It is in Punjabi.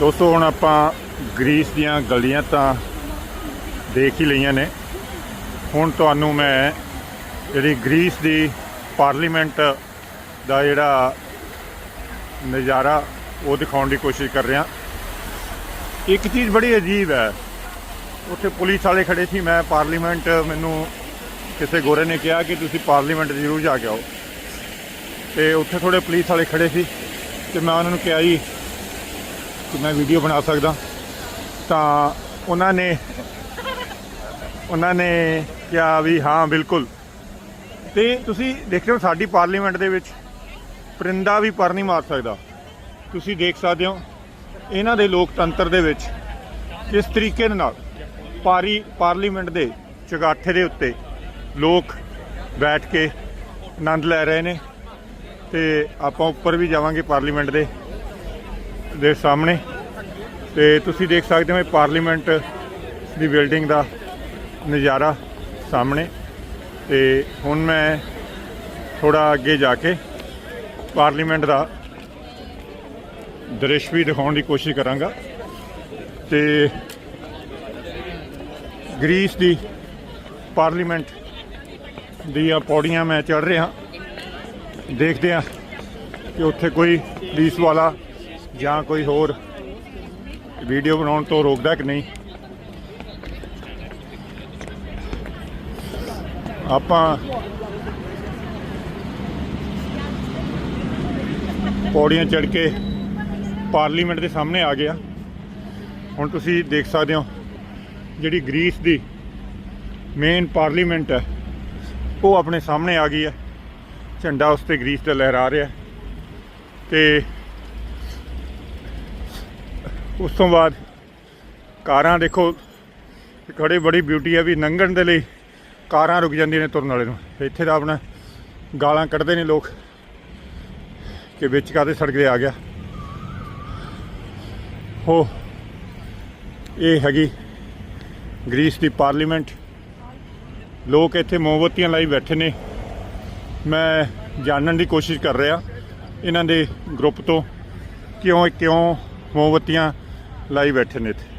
ਦੋਸਤੋ, ਹੁਣ ਆਪਾਂ ਗ੍ਰੀਸ ਦੀਆਂ ਗਲੀਆਂ ਤਾਂ ਦੇਖ ਹੀ ਲਈਆਂ ਨੇ। ਹੁਣ ਤੁਹਾਨੂੰ ਮੈਂ ਜਿਹੜੀ ਗ੍ਰੀਸ ਦੀ ਪਾਰਲੀਮੈਂਟ ਦਾ ਜਿਹੜਾ ਨਜ਼ਾਰਾ ਉਹ ਦਿਖਾਉਣ ਦੀ ਕੋਸ਼ਿਸ਼ ਕਰ ਰਿਹਾ। ਇੱਕ ਚੀਜ਼ ਬੜੀ ਅਜੀਬ ਹੈ, ਉੱਥੇ ਪੁਲਿਸ ਵਾਲੇ ਖੜੇ ਸੀ। ਮੈਂ ਪਾਰਲੀਮੈਂਟ ਮੈਨੂੰ ਕਿਸੇ ਗੋਰੇ ਨੇ ਕਿਹਾ ਕਿ ਤੁਸੀਂ ਪਾਰਲੀਮੈਂਟ ਜ਼ਰੂਰ ਜਾ ਕੇ ਆਓ। ਤੇ ਉੱਥੇ ਥੋੜੇ ਪੁਲਿਸ ਵਾਲੇ ਖੜੇ ਸੀ ਤੇ ਮੈਂ ਉਹਨਾਂ ਨੂੰ ਕਿਹਾ ਜੀ ਕਿ ਮੈਂ ਵੀਡੀਓ ਬਣਾ ਸਕਦਾ। ਤਾਂ ਉਹਨਾਂ ਨੇ ਉਹਨਾਂ ਨੇ ਕਿਹਾ ਵੀ ਹਾਂ, ਬਿਲਕੁਲ। ਤੇ ਤੁਸੀਂ ਦੇਖਦੇ ਹੋ ਸਾਡੀ ਪਾਰਲੀਮੈਂਟ ਦੇ ਵਿੱਚ ਪਰਿੰਦਾ ਵੀ ਪਰ ਨਹੀਂ ਮਾਰ ਸਕਦਾ। ਤੁਸੀਂ ਦੇਖ ਸਕਦੇ ਹੋ, ਇਹਨਾਂ ਦੇ ਲੋਕਤੰਤਰ ਦੇ ਵਿੱਚ ਕਿਸ ਤਰੀਕੇ ਦੇ ਨਾਲ ਪਾਰੀ, ਪਾਰਲੀਮੈਂਟ ਦੇ ਚਗਾਠੇ ਦੇ ਉੱਤੇ ਲੋਕ ਬੈਠ ਕੇ ਆਨੰਦ ਲੈ ਰਹੇ ਨੇ। ਤੇ ਆਪਾਂ ਉੱਪਰ ਵੀ ਜਾਵਾਂਗੇ ਪਾਰਲੀਮੈਂਟ ਦੇ। ਦੇ ਸਾਹਮਣੇ ਤੇ ਤੁਸੀਂ ਦੇਖ ਸਕਦੇ ਹੋ ਇਹ ਪਾਰਲੀਮੈਂਟ ਦੀ ਬਿਲਡਿੰਗ ਦਾ ਨਜ਼ਾਰਾ ਸਾਹਮਣੇ ਤੇ ਹੁਣ ਮੈਂ ਥੋੜਾ ਅੱਗੇ ਜਾ ਕੇ ਪਾਰਲੀਮੈਂਟ ਦਾ ਦ੍ਰਿਸ਼ ਵੀ ਦਿਖਾਉਣ ਦੀ ਕੋਸ਼ਿਸ਼ ਕਰਾਂਗਾ ਤੇ ਗ੍ਰੀਸ ਦੀ ਪਾਰਲੀਮੈਂਟ ਦੀਆਂ ਪੌੜੀਆਂ ਮੈਂ ਚੜ ਰਿਹਾ ਦੇਖਦੇ ਹਾਂ ਕਿ ਉੱਥੇ ਕੋਈ ਪੁਲਿਸ ਵਾਲਾ ਜਾਂ ਕੋਈ ਹੋਰ ਵੀਡੀਓ ਬਣਾਉਣ ਤੋਂ ਰੋਕਦਾ ਕਿ ਨਹੀਂ? ਆਪਾਂ ਪੌੜੀਆਂ ਚੜ ਕੇ ਪਾਰਲੀਮੈਂਟ ਦੇ ਸਾਹਮਣੇ ਆ ਗਿਆ ਹੁਣ ਤੁਸੀਂ ਦੇਖ ਸਕਦੇ ਹੋ ਜਿਹੜੀ ਗ੍ਰੀਸ ਦੀ ਮੇਨ ਪਾਰਲੀਮੈਂਟ ਹੈ, ਉਹ ਆਪਣੇ ਸਾਹਮਣੇ ਆ ਗਈ ਹੈ। ਝੰਡਾ ਉਸ ਤੇ ਗ੍ਰੀਸ ਦਾ ਲਹਿਰਾ ਰਿਹਾ ਤੇ ਉਸ ਤੋਂ ਬਾਅਦ ਕਾਰਾਂ ਦੇਖੋ ਖੜੇ ਬੜੀ ਬਿਊਟੀ ਹੈ ਵੀ ਲੰਘਣ ਦੇ ਲਈ ਕਾਰਾਂ ਰੁਕ ਜਾਂਦੀਆਂ ਨੇ ਤੁਰਨ ਵਾਲੇ ਨੂੰ। ਇੱਥੇ ਤਾਂ ਆਪਣਾ ਗਾਲਾਂ ਕੱਢਦੇ ਨੇ ਲੋਕ ਕਿ ਵਿੱਚ ਕਾਦੇ ਸੜਕ ਤੇ ਆ ਗਿਆ। ਹੋ, ਇਹ ਹੈਗੀ ਗ੍ਰੀਸ ਦੀ ਪਾਰਲੀਮੈਂਟ। ਲੋਕ ਇੱਥੇ ਮੋਮਬੱਤੀਆਂ ਲਾਈ ਬੈਠੇ ਨੇ। ਮੈਂ ਜਾਣਨ ਦੀ ਕੋਸ਼ਿਸ਼ ਕਰ ਰਿਹਾ ਇਹਨਾਂ ਦੇ ਗਰੁੱਪ ਤੋਂ ਕਿਉਂ ਕਿਉਂ ਮੋਮਬੱਤੀਆਂ ਲਾਈ ਬੈਠੇ ਨੇ ਇੱਥੇ।